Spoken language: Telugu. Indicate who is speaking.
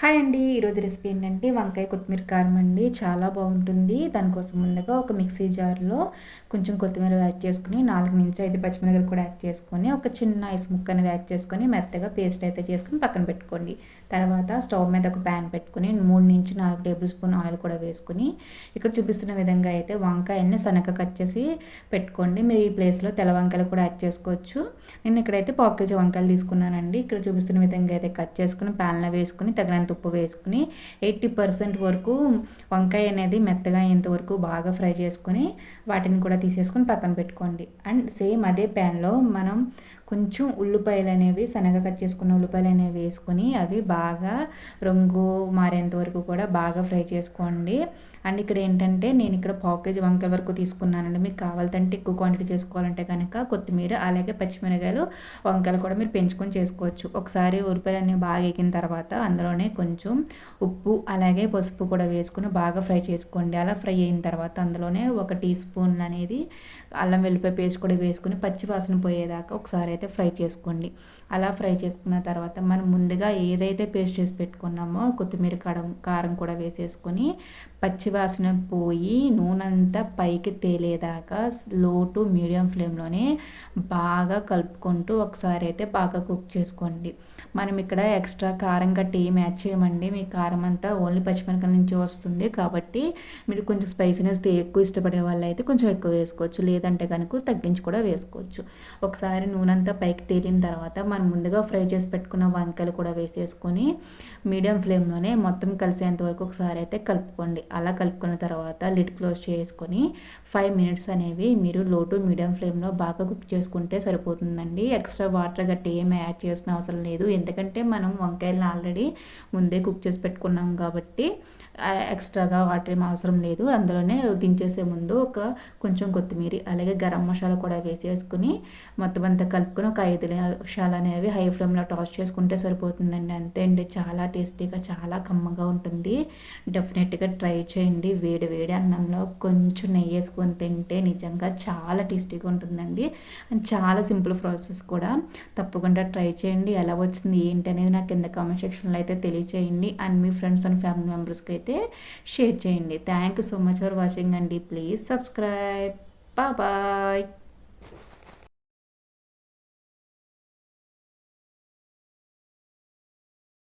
Speaker 1: హాయ్ అండి. ఈరోజు రెసిపీ ఏంటంటే వంకాయ కొత్తిమీర కారం అండి. చాలా బాగుంటుంది. దానికోసం ముందుగా ఒక మిక్సీ జార్లో కొంచెం కొత్తిమీర యాడ్ చేసుకుని నాలుగు నుంచి ఐదు పచ్చిమిరపకాయలు కూడా యాడ్ చేసుకొని ఒక చిన్న ఐస్ ముక్క అనేది యాడ్ చేసుకొని మెత్తగా పేస్ట్ అయితే చేసుకుని పక్కన పెట్టుకోండి. తర్వాత స్టవ్ మీద ఒక ప్యాన్ పెట్టుకుని మూడు నుంచి నాలుగు టేబుల్ స్పూన్ ఆయిల్ కూడా వేసుకుని ఇక్కడ చూపిస్తున్న విధంగా అయితే వంకాయని సనక కట్ చేసి పెట్టుకోండి. మీరు ఈ ప్లేస్లో తెల్ల వంకాయలు కూడా యాడ్ చేసుకోవచ్చు. నేను ఇక్కడైతే పావు కేజీ వంకాయలు తీసుకున్నానండి. ఇక్కడ చూపిస్తున్న విధంగా అయితే కట్ చేసుకుని ప్యాన్లో వేసుకుని తగినంత ఉప్పు వేసుకుని ఎయిటీ పర్సెంట్ వరకు వంకాయ అనేది మెత్తగా అయ్యేంత వరకు బాగా ఫ్రై చేసుకొని వాటిని కూడా తీసేసుకొని పక్కన పెట్టుకోండి. అండ్ సేమ్ అదే ప్యాన్లో మనం కొంచెం ఉల్లిపాయలు అనేవి సన్నగా కట్ చేసుకున్న ఉల్లిపాయలు అనేవి వేసుకొని అవి బాగా రంగు మారేంత వరకు కూడా బాగా ఫ్రై చేసుకోండి. అండ్ ఇక్కడ ఏంటంటే నేను ఇక్కడ పావు కేజీ వంకాయ వరకు తీసుకున్నానండి. మీకు కావాలంటే ఎక్కువ క్వాంటిటీ చేసుకోవాలంటే కనుక కొత్తిమీర అలాగే పచ్చిమిరకాయలు వంకాయలు కూడా మీరు పెంచుకొని చేసుకోవచ్చు. ఒకసారి ఉల్లిపాయలు అనేవి బాగా ఎగిన తర్వాత అందులోనే కొంచెం ఉప్పు అలాగే పసుపు కూడా వేసుకుని బాగా ఫ్రై చేసుకోండి. అలా ఫ్రై అయిన తర్వాత అందులోనే ఒక టీ స్పూన్ అనేది అల్లం వెల్లిపాయ పేస్ట్ కూడా వేసుకుని పచ్చి వాసన పోయేదాకా ఒకసారి అయితే ఫ్రై చేసుకోండి. అలా ఫ్రై చేసుకున్న తర్వాత మనం ముందుగా ఏదైతే పేస్ట్ చేసి పెట్టుకున్నామో కొత్తిమీర కారం కారం కూడా వేసేసుకొని పచ్చివాసన పోయి నూనెంతా పైకి తేలేదాకా లో టు మీడియం ఫ్లేమ్లోనే బాగా కలుపుకుంటూ ఒకసారి అయితే బాగా కుక్ చేసుకోండి. మనం ఇక్కడ ఎక్స్ట్రా కారం గట్టి ఏం యాడ్ చేయమండి. మీ కారం అంతా ఓన్లీ పచ్చిమిరపకాయల నుంచి వస్తుంది. కాబట్టి మీరు కొంచెం స్పైసీనెస్ ఎక్కువ ఇష్టపడే వాళ్ళు అయితే కొంచెం ఎక్కువ వేసుకోవచ్చు. లేదంటే కనుక తగ్గించి కూడా వేసుకోవచ్చు. ఒకసారి నూనె అంతా పైకి తేలిన తర్వాత మనం ముందుగా ఫ్రై చేసి పెట్టుకున్న వంకాయలు కూడా వేసేసుకొని మీడియం ఫ్లేమ్లోనే మొత్తం కలిసేంత వరకు ఒకసారి అయితే కలుపుకోండి. అలా కలుపుకున్న తర్వాత లిడ్ క్లోజ్ చేసుకొని ఫైవ్ మినిట్స్ అనేవి మీరు లో టు మీడియం ఫ్లేమ్లో బాగా కుక్ చేసుకుంటే సరిపోతుందండి. ఎక్స్ట్రా వాటర్ గట్టి ఏమి యాడ్ చేసిన అవసరం లేదు. ఎందుకంటే మనం వంకాయలను ఆల్రెడీ ముందే కుక్ చేసి పెట్టుకున్నాం కాబట్టి ఎక్స్ట్రాగా వాటర్ ఏం అవసరం లేదు. అందులోనే దించేసే ముందు ఒక కొంచెం కొత్తిమీర అలాగే గరం మసాలా కూడా వేసేసుకుని మొత్తం అంతా కలుపుకొని ఒక ఐదు నిమిషాలు అనేవి హై ఫ్లేమ్లో టాస్ చేసుకుంటే సరిపోతుందండి. అంతే అండి. చాలా టేస్టీగా చాలా కమ్మగా ఉంటుంది. డెఫినెట్గా ట్రై చేయండి. వేడి వేడి అన్నంలో కొంచెం నెయ్యి వేసుకొని తింటే నిజంగా చాలా టేస్టీగా ఉంటుందండి. అండ్ చాలా సింపుల్ ప్రాసెస్ కూడా. తప్పకుండా ట్రై చేయండి. ఎలా వచ్చింది ఏంటి అనేది నాకు కింద కామెంట్ సెక్షన్లో అయితే చేయండి అండ్ మీ ఫ్రెండ్స్ అండ్ ఫ్యామిలీ మెంబర్స్కి అయితే షేర్ చేయండి. Thank you so much for watching అండి ప్లీజ్ సబ్స్క్రైబ్ బాయ్